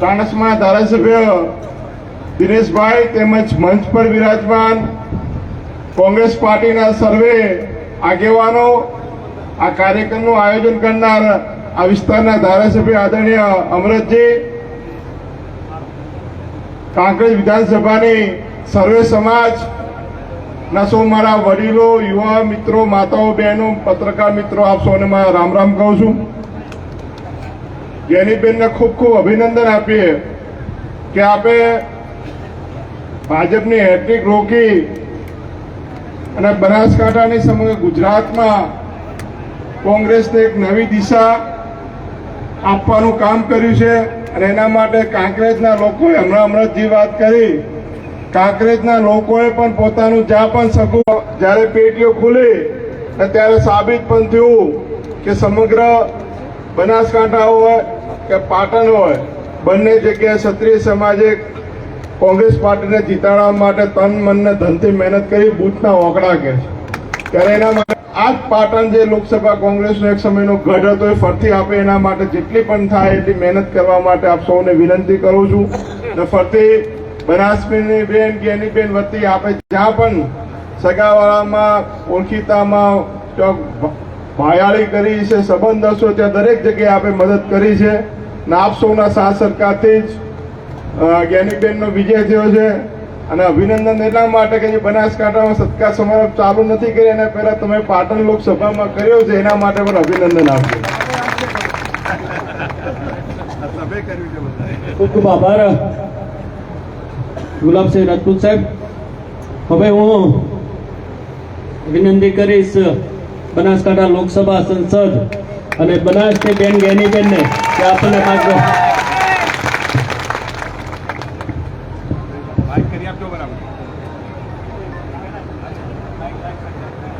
ચાણસમા ધારાસભ્ય દિનેશભાઈ તેમજ મંચ પર વિરાજમાન કોંગ્રેસ પાર્ટીના સર્વે આગેવાનો આ કાર્યક્રમનું આયોજન કરનાર આ વિસ્તારના ધારાસભ્ય આદરણીય અમરતજી, કાંકરેજ વિધાનસભાની સર્વે સમાજ ના સૌ મારા વડીલો, યુવા મિત્રો, માતાઓ, બહેનો, પત્રકાર મિત્રો, આપ સૌને રામ રામ કહું છું. જ્ઞાનીબેનને ખૂબ ખૂબ અભિનંદન આપીએ કે આપે ભાજપની હેટ્રિક રોકી અને બનાસકાંઠાની સમગ્ર ગુજરાતમાં કોંગ્રેસને એક નવી દિશા આપવાનું કામ કર્યું છે અને એના માટે કાંકરેજના લોકોએ હમણાં હમણાં જે વાત કરી, કાંકરેજના લોકોએ પણ પોતાનું જ્યાં પણ સગું જ્યારે પેટીઓ ખુલી ત્યારે સાબિત પણ થયું કે સમગ્ર બનાસકાંઠા હોય કે પાટણ હોય, બંને જગ્યાએ ક્ષત્રિય સમાજે કોંગ્રેસ પાર્ટીને જીતાડવા માટે તન, મનને ધનથી મહેનત કરી બૂથના ઓકડા કે છે. ત્યારે એના માટે આ જ પાટણ જે લોકસભા કોંગ્રેસનો એક સમયનો ગઢ હતો, એ ફરતી આપે એના માટે જેટલી પણ થાય એટલી મહેનત કરવા માટે આપ સૌને વિનંતી કરું છું. ને ફરતી બનાસબેનની બેન જ્ઞાની બેન વતી આપે જ્યાં પણ સગાવાળામાં, ઓળખીતામાં ચોક ભાયાળી કરી છે, સંબંધ હશો, ત્યાં દરેક જગ્યાએ આપણે મદદ કરી છે. ને આપ સૌના સાથ સરકારથી જ જ્ઞાનીબેનનો વિજય થયો છે. અને અભિનંદન એટલા માટે કે જે બનાસકાંઠામાં સત્કાર સમારોહ ચાલુ નથી કર્યો, એના પહેલા તમે પાટણ લોકસભામાં કર્યો છે, એના માટે પણ અભિનંદન આપજો. ખૂબ ખૂબ આભાર. ગુલાબસિંહ રાજપૂત સાહેબ, હવે હું વિનંતી કરીશ બનાસકાંઠા લોકસભા સંસદ અને બનાસની બેન ગેનીબેનને. કે આપણને માર્ગ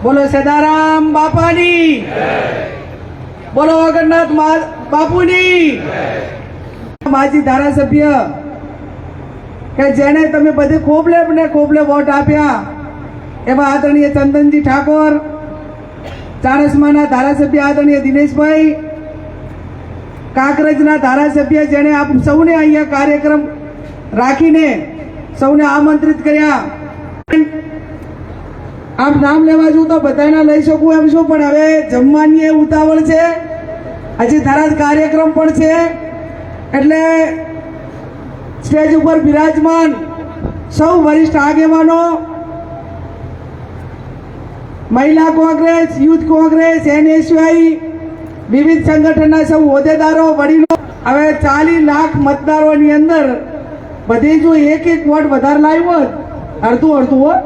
બોલો સદારામ બાપાની. બોલો અગરનાથ બાપુની. માજી ધારાસભ્ય કે જેને તમે બધે ખોબલે ને ખોબલે વોટ આપ્યા એવા આદરણીય ચંદનજી ઠાકોર ચાણસમાના ધારાસભ્ય આદરણીય દિનેશભાઈ કાંકરેજના ધારાસભ્ય જેણે આપ સૌને અહીંયા કાર્યક્રમ રાખીને સૌને આમંત્રિત કર્યા. આપ નામ લેવા છું તો બધાના લઈ શકું એમ છું, પણ હવે જમવાની એ ઉતાવળ છે. હજી ધારા કાર્યક્રમ પણ છે. એટલે સ્ટેજ ઉપર બિરાજમાન સૌ વરિષ્ઠ આગેવાનો, મહિલા કોંગ્રેસ, યુથ કોંગ્રેસ, એનએસયુઆઈ વિવિધ સંગઠનના સૌ હોદ્દેદારો, વડીલો, હવે ચાલીસ લાખ મતદારોની અંદર બધી જો એક એક વોટ વધારે લાવ્યો હોત, અડધું અડધું હોત.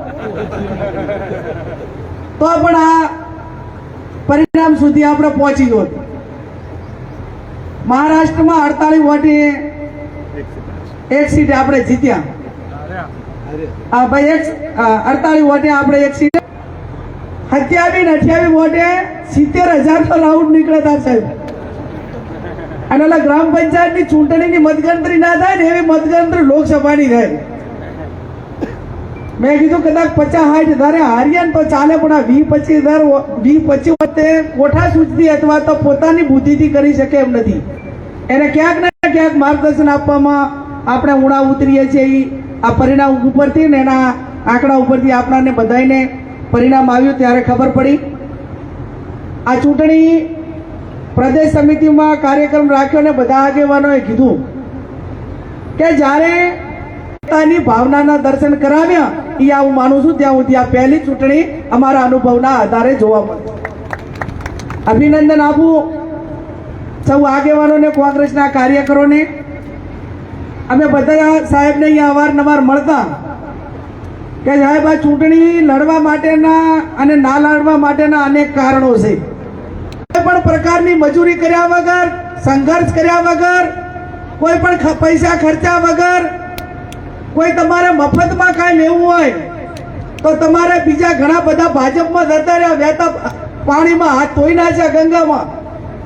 તો પણ આ પરિણામ સુધી આપણે પહોંચી ગયો. મહારાષ્ટ્રમાં અડતાલીસ વોટે એક સીટ આપણે જીત્યા. હા ભાઈ એક અડતાલીસ વોટે આપણે એક સીટ. સત્યાવીસ અઠ્યાવીસ વોટે સિત્તેર હજાર તો રાઉન્ડ તાર સાહેબ. અને ઓલા ગ્રામ પંચાયતની ચૂંટણીની મતગણતરી ના થાય ને એવી મતગણતરી લોકસભાની થાય. મેં કીધું કદાચ પચાસ સાઠ હજારે હારીએ ને તો ચાલે, પણ આ વી પચીસ હજાર વી પચીસ વખતે કોઠા સૂચતી અથવા તો પોતાની બુદ્ધિથી કરી શકે એમ નથી. એને ક્યાંક ને ક્યાંક માર્ગદર્શન આપવામાં આપણે ઉણા ઉતરીએ છીએ. આ પરિણામ ઉપરથી ને એના આંકડા ઉપરથી આપણાને બધાને પરિણામ આવ્યું ત્યારે ખબર પડી. આ ચૂંટણી પ્રદેશ સમિતિમાં કાર્યક્રમ રાખ્યો ને બધા આગેવાનોએ કીધું કે જ્યારે પોતાની ભાવનાના દર્શન કરાવ્યા એ આ હું માનું છું, ત્યાં સુધી આ પહેલી ચૂંટણી અમારા અનુભવના આધારે જોવા મળી અભિનંદન આપું સૌ આગેવાનોને કોંગ્રેસના કાર્યકરોને. અમે બધા સાહેબને અહીંયા અવારનવાર મળતા કે સાહેબ, આ ચૂંટણી લડવા માટેના અને ના લડવા માટેના અનેક કારણો છે. પણ પ્રકારની મજૂરી કર્યા વગર, સંઘર્ષ કર્યા વગર, કોઈ પણ પૈસા ખર્ચા વગર, કોઈ તમારે મફતમાં કાંઈ લેવું હોય, તો તમારે બીજા ઘણા બધા ભાજપમાં જતા રહ્યા, વહેતા પાણીમાં હાથ ધોઈ નાખ્યા ગંગામાં.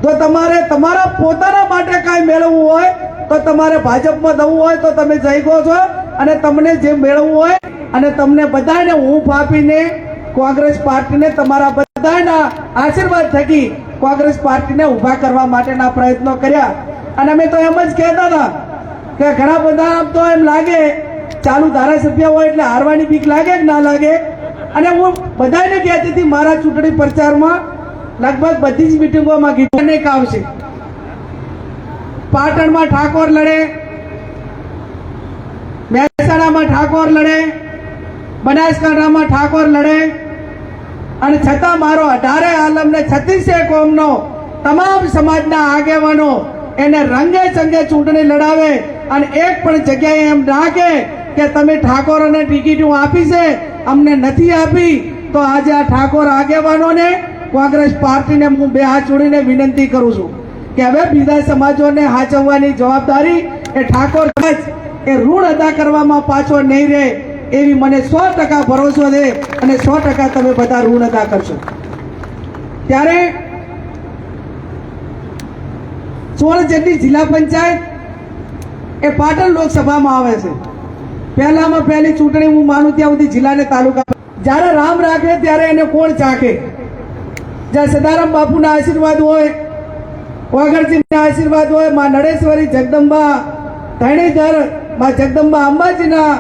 તો તમારે તમારા પોતાના માટે કાંઈ મેળવવું હોય, તો તમારે ભાજપમાં જવું હોય, તો તમે જઈ ગો છો અને તમને જે મેળવવું હોય, અને તમને બધાને હું આપીને કોંગ્રેસ પાર્ટીને તમારા બધાના આશીર્વાદ થકી કોંગ્રેસ પાર્ટીને ઊભા કરવા માટેના પ્રયત્નો કર્યા. અને અમે તો એમ જ કહેતા હતા કે ઘણા બધા આમ તો એમ લાગે, ચાલુ ધારાસભ્ય હોય એટલે હારવાની બીક લાગે કે ના લાગે? અને હું બધાને કહેતી હતી, મારા ચૂંટણી પ્રચારમાં લગભગ બધી જ મિટિંગોમાં કીધું અનેક આવશે. પાટણમાં ઠાકોર લડે, મહેસાણામાં ઠાકોર લડે, બનાસકાંઠામાં ઠાકોર લડે અને છતાં મારો અઢારે આલમને છત્રીસે કોમનો તમામ સમાજના આગેવાનો એને રંગે ચંગે ચૂંટણી લડાવે અને એક પણ જગ્યાએ એમ રાખે કે તમે ઠાકોરોને ટિકિટો આપી છે, અમને નથી આપી, તો આજે આ ઠાકોર આગેવાનોને કોંગ્રેસ પાર્ટીને હું બે હાથ જોડીને વિનંતી કરું છું કે હવે બીજા સમાજોને હાચવવાની જવાબદારી એ ઠાકોર એ ઋણ અદા કરવામાં પાછો નહીં રહે. એવી મને સો ટકા ભરોસો છે અને સો ટકા તમે બધા ઋણ અદા કરશો. ત્યારે સોળ જેટલી જિલ્લા પંચાયત એ પાટણ લોકસભામાં આવે છે. પહેલામાં પહેલી ચૂંટણી હું માનું ત્યાં સુધી જિલ્લાને તાલુકા જ્યારે રામ રાખે ત્યારે એને કોણ ચાખે? જ્યાં સદારામ બાપુના આશીર્વાદ હોય વાઘરજીના આશીર્વાદ હોય, માં નડેશ્વરી જગદંબા ધણીધરમાં જગદંબા અંબાજીના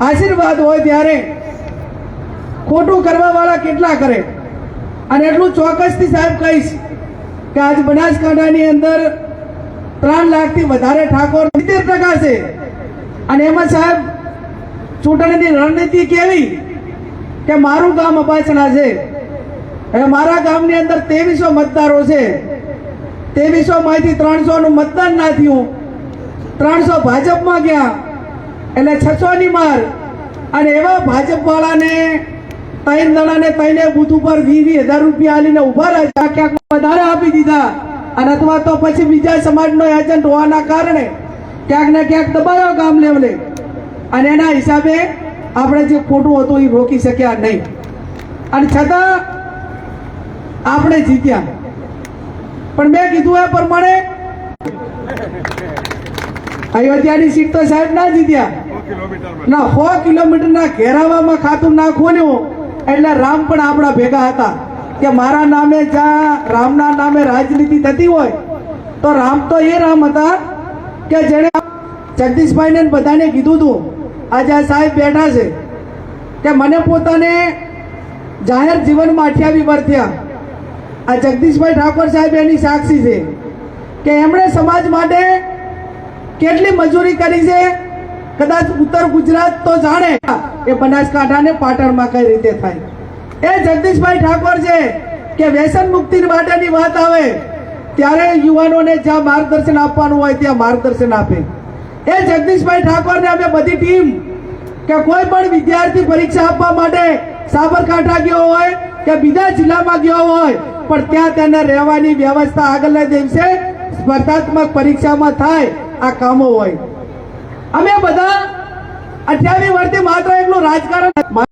આશીર્વાદ હોય ત્યારે ખોટું કરવાવાળા કેટલા કરે? અને એટલું ચોક્કસથી સાહેબ કહીશ કે આજ બનાસકાંઠાની અંદર ત્રણ લાખથી વધારે ઠાકોર સિત્તેર ટકા છે. અને એમાં સાહેબ, ચૂંટણીની રણનીતિ કેવી? કે મારું ગામ અપાસણા છે. હવે મારા ગામની અંદર ત્રેવીસો મતદારો છે. ત્રેવીસો માંથી ત્રણસો નું મતદાન ના થયું. ત્રણસો ભાજપમાં ગયા. એટલે છસો ની માર. અને એવા ભાજપ વાળાને ત્રણ દડાને ત્રણે બુથ ઉપર વી વી હજાર રૂપિયા આલીને ઊભા રહ્યા ક્યાંક વધારે આપી દીધા. અને અથવા તો પછી બીજા સમાજનો એજન્ટ હોવાના કારણે ક્યાંક ને ક્યાંક દબાયો ગામ લેવલે. અને એના હિસાબે આપણે જે ખોટું હતું એ રોકી શક્યા નહીં. અને છતાં આપણે જીત્યા. પણ મેં કીધું એ પ્રમાણે અયોધ્યાની સીટ તો સાહેબ ના જીત્યા. ના, સો કિલોમીટરના ઘેરાવામાં ખાતું ના ખોલ્યું એટલે રામ પણ આપણા ભેગા હતા. કે મારા નામે જ્યાં રામના નામે રાજનીતિ થતી હોય, તો રામ તો એ રામ હતા કે જેણે જગદીશભાઈને બધાને કીધું હતું આજે સાહેબ બેઠા છે. કે મને પોતાને જાહેર જીવનમાં અઠ્યાવી પર થયા. આ જગદીશભાઈ ઠાકોર સાહેબ એની સાક્ષી છે. કે એમણે સમાજ માટે કેટલી મજૂરી કરી છે? કદાચ ઉત્તર ગુજરાત તો જાણે એ બનાસકાંઠાને પાટણમાં કઈ રીતે થાય. એ જગદીશભાઈ ઠાકોર છે કે વ્યસન મુક્તિ માટેની વાત આવે, ત્યારે યુવાનોને જ્યાં માર્ગદર્શન આપવાનું હોય ત્યાં માર્ગદર્શન આપે. એ જગદીશભાઈ ઠાકોરને અમે બધી ટીમ કે કોઈ પણ વિદ્યાર્થી પરીક્ષા આપવા માટે સાબરકાંઠા ગયો હોય કે બીજા જિલ્લામાં ગયો હોય, પણ ત્યાં તેને રહેવાની વ્યવસ્થા આગળના દિવસે સ્પર્ધાત્મક પરીક્ષામાં થાય, આ કામો હોય. અમે બધા અઠ્યાવીસ વર્ષથી માત્ર એકલું રાજકારણ